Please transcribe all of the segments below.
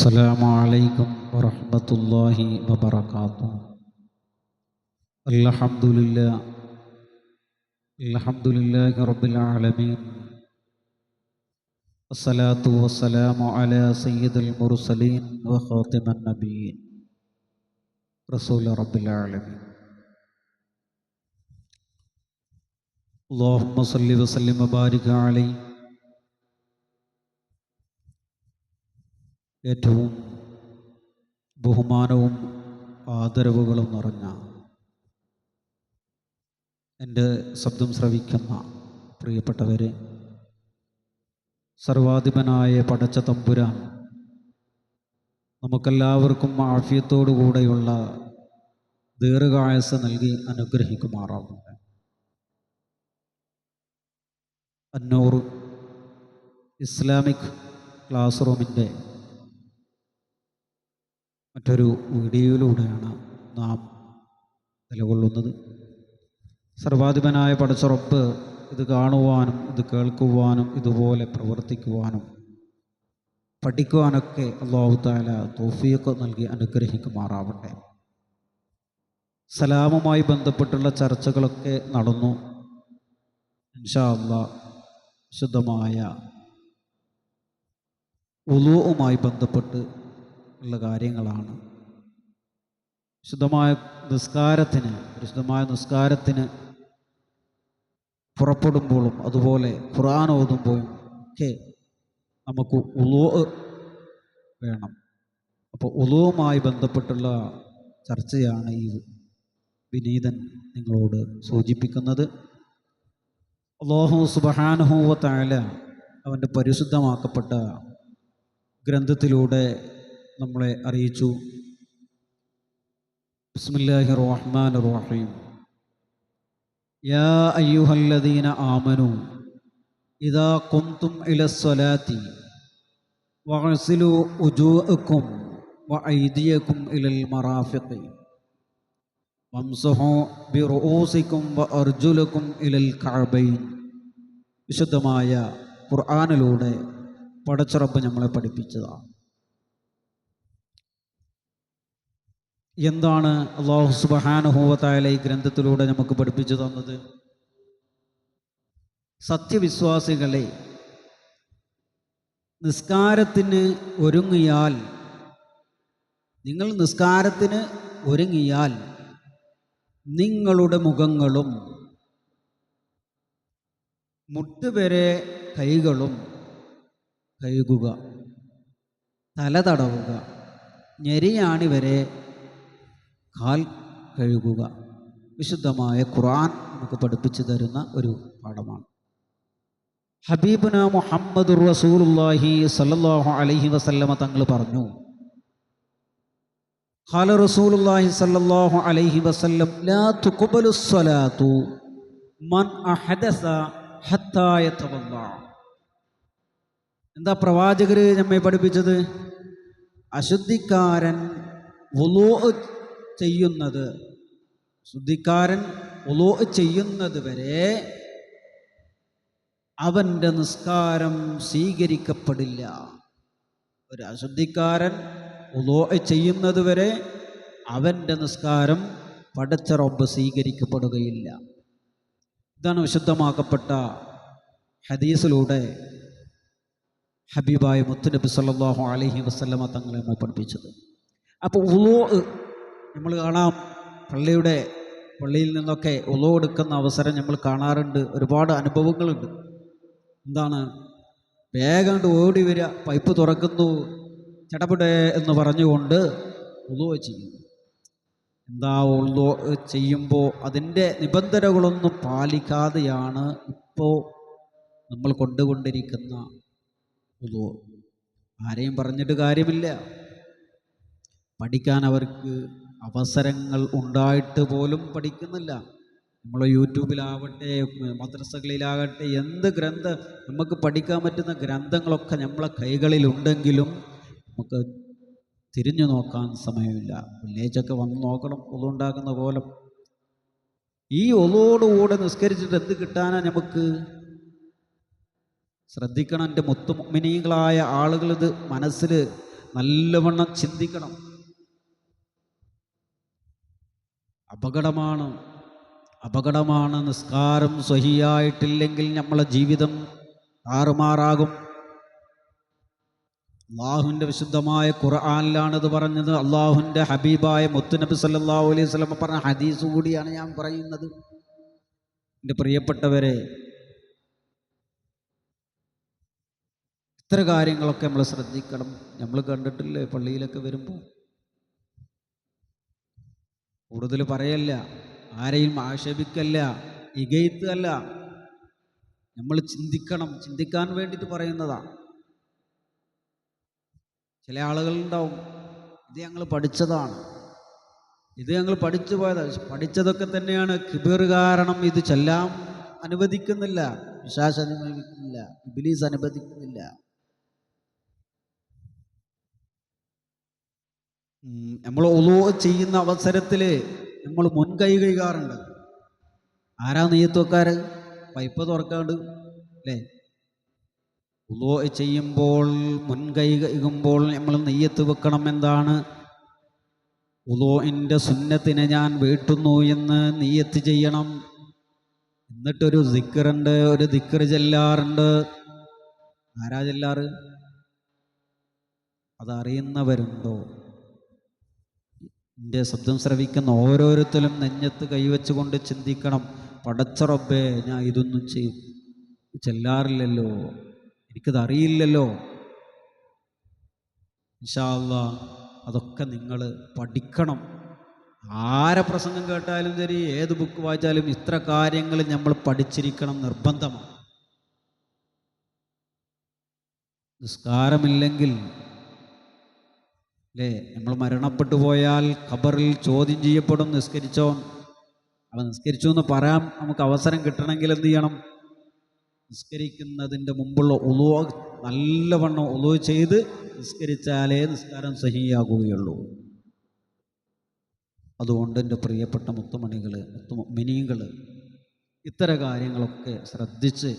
السلام عليكم ورحمة الله وبركاته. الحمد لله. الحمد لله رب العالمين. الصلاة والسلام على سيد المرسلين وخاتم النبيين. رسول رب العالمين. اللهم صل وسلم وبارك عليه. ഏറ്റവും ബഹുമാനവും ആദരവുകളും നിറഞ്ഞ എന്റെ ശബ്ദം ശ്രവിക്കുന്ന പ്രിയപ്പെട്ടവരെ സർവാധിപനായ പടച്ച തമ്പുരാൻ നമുക്കെല്ലാവർക്കും ആഫ്യത്തോടു കൂടെയുള്ള ദീർഘായസ് നൽകി അനുഗ്രഹിക്കുമാറാവുന്നത് അന്നൂർ ഇസ്ലാമിക് ക്ലാസ് റൂമിന്റെ മറ്റൊരു വീഡിയോയിലൂടെയാണ് നാം നിലകൊള്ളുന്നത്. സർവാധിപനായ പടച്ചുറപ്പ് ഇത് കാണുവാനും ഇത് കേൾക്കുവാനും ഇതുപോലെ പ്രവർത്തിക്കുവാനും പഠിക്കുവാനൊക്കെ അള്ളാഹു താല തോഫിയൊക്കെ നൽകി അനുഗ്രഹിക്കുമാറാവട്ടെ. സലാമുമായി ബന്ധപ്പെട്ടുള്ള ചർച്ചകളൊക്കെ നടന്നു. ഇൻഷാ അള്ളാ ശുദ്ധമായ ഉലുവുമായി ബന്ധപ്പെട്ട് ഉള്ള കാര്യങ്ങളാണ്. ശുദ്ധമായ നിസ്കാരത്തിന് ശുദ്ധമായ നിസ്കാരത്തിന് പുറപ്പെടുമ്പോഴും അതുപോലെ ഖുർആൻ ഓതുമ്പോഴും ഒക്കെ നമുക്ക് ഉലോ വേണം. അപ്പോൾ ഉലോവുമായി ബന്ധപ്പെട്ടുള്ള ചർച്ചയാണ് ഈ വിനീതൻ നിങ്ങളോട് സൂചിപ്പിക്കുന്നത്. അള്ളാഹു സുബഹാനുഹൂവ താല അവന്റെ പരിശുദ്ധമാക്കപ്പെട്ട ഗ്രന്ഥത്തിലൂടെ നമ്മളെ അറിയിച്ചു. ആമനു ഇദാ കുംതും ഇലസ്വലാത്തി വഅസിലു ഉജൂഅക്കും വഅയ്ദിയക്കും ഇലൽ മറാഫിഖി വംസഹു ബിറുഊസിക്കും വഅർജുലക്കും ഇലൽ കഅബൈൻ. വിശുദ്ധമായ ഖുർആാനിലൂടെ പടച്ചുറപ്പ് നമ്മളെ പഠിപ്പിച്ചതാണ്. എന്താണ് അള്ളാഹു സുബഹാനുഭൂവത്തായ ഈ ഗ്രന്ഥത്തിലൂടെ നമുക്ക് പഠിപ്പിച്ചു തന്നത്? സത്യവിശ്വാസികളെ നിസ്കാരത്തിന് ഒരുങ്ങിയാൽ നിങ്ങൾ നിസ്കാരത്തിന് ഒരുങ്ങിയാൽ നിങ്ങളുടെ മുഖങ്ങളും മുട്ടുവരെ കൈകളും കഴുകുക തല തടവുക ഞെരിയാണി വരെ കാൽ കഴുകുക. വിശുദ്ധമായ ഖുർആൻ നമുക്ക് പഠിപ്പിച്ചു തരുന്ന ഒരു പാഠമാണ്. ഹബീബുന മുഹമ്മദ് റസൂലുല്ലാഹി സല്ലല്ലാഹു അലൈഹി വസല്ലമ തങ്ങൾ പറഞ്ഞു ഖാല റസൂലുല്ലാഹി സല്ലല്ലാഹു അലൈഹി വസല്ലം ലാ തുഖബലു സ്വലാത്തു മൻ അഹദസ ഹത്താ യതവല്ല. എന്താ പ്രവാചകർ നമ്മെ പഠിപ്പിച്ചത്? അശുദ്ധിക്കാരൻ വുളൂ ചെയ്യുന്നത്. ശുദ്ധിക്കാരൻ ഒലോ ചെയ്യുന്നത് വരെ അവന്റെ നിസ്കാരം സ്വീകരിക്കപ്പെടില്ല. ഒരു അശുദ്ധിക്കാരൻ ഒലോ ചെയ്യുന്നത് വരെ അവന്റെ നിസ്കാരം പടച്ച റബ്ബ് സ്വീകരിക്കപ്പെടുകയില്ല. ഇതാണ് വിശുദ്ധമാക്കപ്പെട്ട ഹദീസിലൂടെ ഹബീബായ മുത്തുനബി സല്ലാഹു അലഹി വസ്ലമ തങ്ങളെ പഠിപ്പിച്ചത്. അപ്പോൾ ഉളോ നമ്മൾ കാണാം പള്ളിയുടെ പള്ളിയിൽ നിന്നൊക്കെ ഉളോ എടുക്കുന്ന അവസരം നമ്മൾ കാണാറുണ്ട്. ഒരുപാട് അനുഭവങ്ങളുണ്ട്. എന്താണ്? വേഗം ഓടി വരിക പൈപ്പ് തുറക്കുന്നു ചടപടേ എന്ന് പറഞ്ഞുകൊണ്ട് ഉളോ ചെയ്യുന്നു. എന്താ ഉള്ളോ ചെയ്യുമ്പോൾ അതിന്റെ നിബന്ധനകളൊന്നും പാലിക്കാതെയാണ് ഇപ്പോൾ നമ്മൾ കൊണ്ടുകൊണ്ടിരിക്കുന്ന ഉളോ ആരെയും പറഞ്ഞിട്ട് കാര്യമില്ല. പഠിക്കാൻ അവർക്ക് അവസരങ്ങൾ ഉണ്ടായിട്ട് പോലും പഠിക്കുന്നില്ല. നമ്മൾ യൂട്യൂബിലാവട്ടെ മദ്രസകളിലാകട്ടെ എന്ത് ഗ്രന്ഥ നമുക്ക് പഠിക്കാൻ പറ്റുന്ന ഗ്രന്ഥങ്ങളൊക്കെ നമ്മളെ കൈകളിലുണ്ടെങ്കിലും നമുക്ക് തിരിഞ്ഞു നോക്കാൻ സമയമില്ല. വില്ലേജൊക്കെ വന്ന് നോക്കണം ഒതുണ്ടാക്കുന്ന കോലം. ഈ ഒതോടുകൂടെ നിസ്കരിച്ചിട്ട് എന്ത് കിട്ടാനാ നമുക്ക്? ശ്രദ്ധിക്കണം എന്റെ മുത്തുമിനികളായ ആളുകൾ ഇത് മനസ്സിൽ നല്ലവണ്ണം ചിന്തിക്കണം. അപകടമാണ്. അപകടമാണ് നിസ്കാരം സ്വഹിയായിട്ടില്ലെങ്കിൽ നമ്മളെ ജീവിതം താറുമാറാകും. അള്ളാഹുവിന്റെ വിശുദ്ധമായ ഖുർആാനിലാണിത് പറഞ്ഞത്. അള്ളാഹുവിന്റെ ഹബീബായ മുത്തുനബി സല്ലാ അലൈഹി വസല്ലം പറഞ്ഞ ഹദീസ് കൂടിയാണ് ഞാൻ പറയുന്നത്. എന്റെ പ്രിയപ്പെട്ടവരെ ഇത്ര കാര്യങ്ങളൊക്കെ നമ്മൾ ശ്രദ്ധിക്കണം. നമ്മൾ കണ്ടിട്ടില്ലേ പള്ളിയിലൊക്കെ വരുമ്പോൾ? കൂടുതൽ പറയല്ല ആരെയും ആക്ഷേപിക്കല്ല ഇകയത്തല്ല നമ്മൾ ചിന്തിക്കണം ചിന്തിക്കാൻ വേണ്ടിയിട്ട് പറയുന്നതാണ് ചില ആളുകളുണ്ടാവും ഇത് ഞങ്ങൾ പഠിച്ചതാണ്. ഇത് ഞങ്ങൾ പഠിച്ചു പോയത്. പഠിച്ചതൊക്കെ തന്നെയാണ് കിബിർ കാരണം ഇത് ചെല്ലാം അനുവദിക്കുന്നില്ല. വിശ്വാസം അനുവദിക്കുന്നില്ല ഇബിലീസ് അനുവദിക്കുന്നില്ല. നമ്മൾ ഒലോ ചെയ്യുന്ന അവസരത്തിൽ നമ്മൾ മുൻകൈ കഴുകാറുണ്ട്. ആരാ നെയ്യത്തുവക്കാർ പൈപ്പ് തുറക്കാണ്ട് അല്ലേ? ഉലോ ചെയ്യുമ്പോൾ മുൻകൈ കൈകുമ്പോൾ നമ്മൾ നെയ്യത്ത് വെക്കണം എന്താണ്? ഉലോന്റെ സുന്നത്തിനെ ഞാൻ വീട്ടുന്നു എന്ന് നെയ്യത്ത് ചെയ്യണം. എന്നിട്ടൊരു ദിക്കറുണ്ട് ഒരു ദിക്കർ ചെല്ലാറുണ്ട്. ആരാ ചെല്ലാറ്? അതറിയുന്നവരുണ്ടോ? എന്റെ ശബ്ദം ശ്രവിക്കുന്ന ഓരോരുത്തരും നെഞ്ഞത്ത് കൈവച്ചുകൊണ്ട് ചിന്തിക്കണം. പടച്ചറൊബേ ഞാൻ ഇതൊന്നും ചെയ്യും ചെല്ലാറില്ലല്ലോ. എനിക്കത് അറിയില്ലല്ലോ ഇൻഷാല്ല അതൊക്കെ നിങ്ങൾ പഠിക്കണം. ആരെ പ്രസംഗം കേട്ടാലും ശരി ഏത് ബുക്ക് വായിച്ചാലും ഇത്ര കാര്യങ്ങൾ നമ്മൾ പഠിച്ചിരിക്കണം നിർബന്ധമാണ്. നിസ്കാരമില്ലെങ്കിൽ അല്ലേ നമ്മൾ മരണപ്പെട്ടു പോയാൽ ഖബറിൽ ചോദ്യം ചെയ്യപ്പെടും നിസ്കരിച്ചോ അവൻ നിസ്കരിച്ചു എന്ന് പറയാൻ നമുക്ക് അവസരം കിട്ടണമെങ്കിൽ എന്ത് ചെയ്യണം? നിസ്കരിക്കുന്നതിന്റെ മുമ്പുള്ള ഉളു നല്ലവണ്ണം ഉളു ചെയ്ത് നിസ്കരിച്ചാലേ നിസ്കാരം സഹിയാകുകയുള്ളൂ. അതുകൊണ്ട് എന്റെ പ്രിയപ്പെട്ട മുത്തുമണികൾ മുത്തുമിനികൾ ഇത്തരം കാര്യങ്ങളൊക്കെ ശ്രദ്ധിച്ച്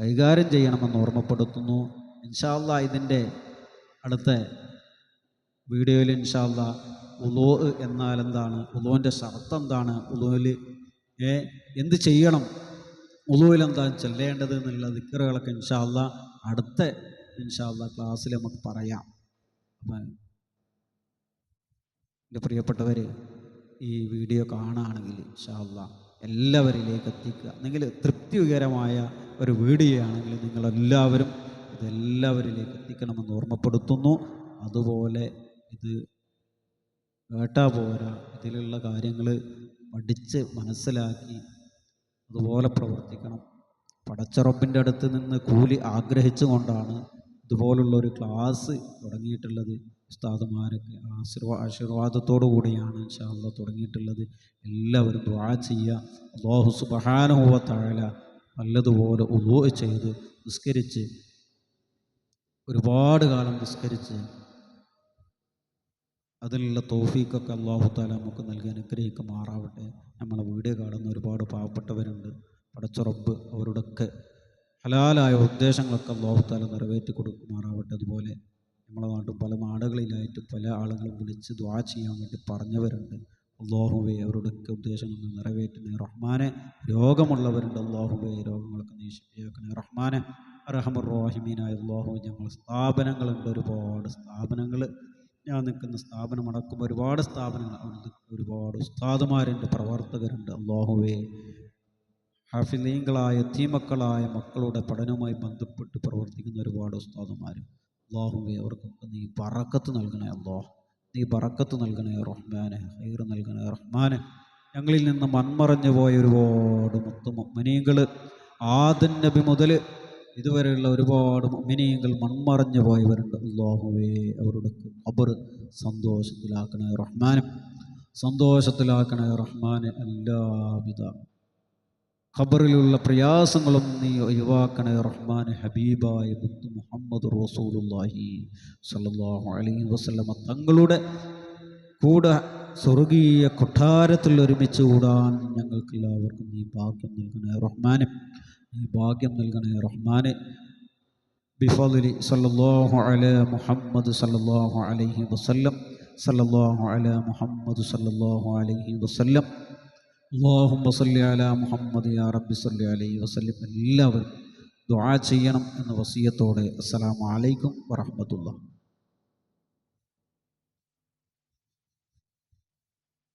കൈകാര്യം ചെയ്യണമെന്ന് ഓർമ്മപ്പെടുത്തുന്നു. ഇൻഷാല്ല ഇതിന്റെ അടുത്ത വീഡിയോയിൽ ഇൻഷാല്ല ഉലോ എന്നാൽ എന്താണ്? ഉലോന്റെ ഷർത്ത് എന്താണ്? ഉലോയിൽ എന്ത് ചെയ്യണം? ഉലോയിൽ എന്താണ് ചെല്ലേണ്ടത് എന്നുള്ള ദിക്കറുകളൊക്കെ ഇൻഷാല്ല അടുത്ത ഇൻഷാല്ല ക്ലാസ്സിൽ നമുക്ക് പറയാം. എന്റെ പ്രിയപ്പെട്ടവർ ഈ വീഡിയോ കാണുകയാണെങ്കിൽ ഇൻഷാല്ല എല്ലാവരിലേക്ക് എത്തിക്കുക. അല്ലെങ്കിൽ തൃപ്തികരമായ ഒരു വീഡിയോ ആണെങ്കിൽ നിങ്ങളെല്ലാവരും ഇതെല്ലാവരിലേക്ക് എത്തിക്കണമെന്ന് ഓർമ്മപ്പെടുത്തുന്നു. അതുപോലെ ഇത് കേട്ടാ പോരാ. ഇതിലുള്ള കാര്യങ്ങൾ പഠിച്ച് മനസ്സിലാക്കി അതുപോലെ പ്രവർത്തിക്കണം. പടച്ചറപ്പിന്റെ അടുത്ത് നിന്ന് കൂലി ആഗ്രഹിച്ചുകൊണ്ടാണ് ഇതുപോലുള്ള ഒരു ക്ലാസ് തുടങ്ങിയിട്ടുള്ളത്. ഉസ്താദുമാരൊക്കെ ആശീർവാ ആശീർവാദത്തോടു കൂടിയാണ് ഇൻഷാല്ല തുടങ്ങിയിട്ടുള്ളത്. എല്ലാവരും ദ്വാ ചെയ്യുക. അള്ളാഹു സുബഹാനുഭവ താഴല നല്ലതുപോലെ ഉദോ ചെയ്ത് നിസ്കരിച്ച് ഒരുപാട് കാലം നിസ്കരിച്ച് അതിലുള്ള തോഫീക്കൊക്കെ അള്ളാഹു താല നമുക്ക് നൽകി അനുഗ്രഹിക്കുമാറാവട്ടെ. നമ്മളെ വീഡിയോ കാണുന്ന ഒരുപാട് പാവപ്പെട്ടവരുണ്ട്. പടച്ചുറപ്പ് അവരുടെയൊക്കെ ഹലാലായ ഉദ്ദേശങ്ങളൊക്കെ അള്ളാഹു താല നിറവേറ്റി കൊടുക്കുമാറാവട്ടെ. അതുപോലെ നമ്മളെ നാട്ടിൽ പല നാടുകളിലായിട്ട് പല ആളുകളും വിളിച്ച് ദ്വാ ചെയ്യാൻ വേണ്ടി പറഞ്ഞവരുണ്ട്. അള്ളാഹുബെ അവരുടെയൊക്കെ ഉദ്ദേശങ്ങൾ നിറവേറ്റുന്ന. റഹ്മാനെ രോഗമുള്ളവരുണ്ട്. അള്ളാഹുബെ രോഗങ്ങളൊക്കെ നീ ശരിയാക്കണേ. റഹ്മാനെ റഹമുർ റോഹിമീനായ അള്ളാഹു ഞങ്ങൾ സ്ഥാപനങ്ങളുണ്ട്. ഒരുപാട് സ്ഥാപനങ്ങൾ ഞാൻ നിൽക്കുന്ന സ്ഥാപനം അടക്കം ഒരുപാട് സ്ഥാപനങ്ങൾ ഉണ്ട് ഒരുപാട് ഉസ്താദുമാരുണ്ട് പ്രവർത്തകരുണ്ട്. അള്ളാഹുവേ ഹാഫിലീങ്ങളായ തീമക്കളായ മക്കളുടെ പഠനവുമായി ബന്ധപ്പെട്ട് പ്രവർത്തിക്കുന്ന ഒരുപാട് ഉസ്താദുമാർ അള്ളാഹുവേ അവർക്കൊക്കെ നീ പറക്കത്ത് നൽകണേ അള്ളാഹ് നീ പറക്കത്ത് നൽകണേ റഹ്മാനെ ഹൈർ നൽകണേ റഹ്മാനെ. ഞങ്ങളിൽ നിന്ന് മൺമറഞ്ഞു പോയ ഒരുപാട് മുത്തുമ്മനീങ്ങൾ ആദൻ നബി മുതൽ ഇതുവരെയുള്ള ഒരുപാട് മിനിയങ്ങൾ മൺമറഞ്ഞു പോയവരുണ്ട്. അള്ളാഹുവേ അവരുടെ അബർ സന്തോഷത്തിലാക്കണേ റഹ്മാനും. സന്തോഷത്തിലാക്കണേ റഹ്മാനെ എല്ലാവിധ ഖബറിലുള്ള പ്രയാസങ്ങളും നീ ഒഴിവാക്കണേ റഹ്മാൻ ഹബീബായ മുത്ത് മുഹമ്മദ് റസൂലുല്ലാഹി സല്ലാഹു അലൈഹി വസ്ലമ തങ്ങളുടെ കൂടെ സ്വർഗീയ കൊട്ടാരത്തിൽ ഒരുമിച്ച് കൂടാൻ ഞങ്ങൾക്കെല്ലാവർക്കും നീ ഭാഗ്യം നൽകണേ റഹ്മാനെ. باقيم نلغن الرحمن بفضل صلى الله على محمد صلى الله عليه وسلم صلى الله على محمد صلى الله عليه وسلم اللهم صل على محمد يا رب صل عليه وسلم اللهم دعاء شيئا من السلام عليكم ورحمة الله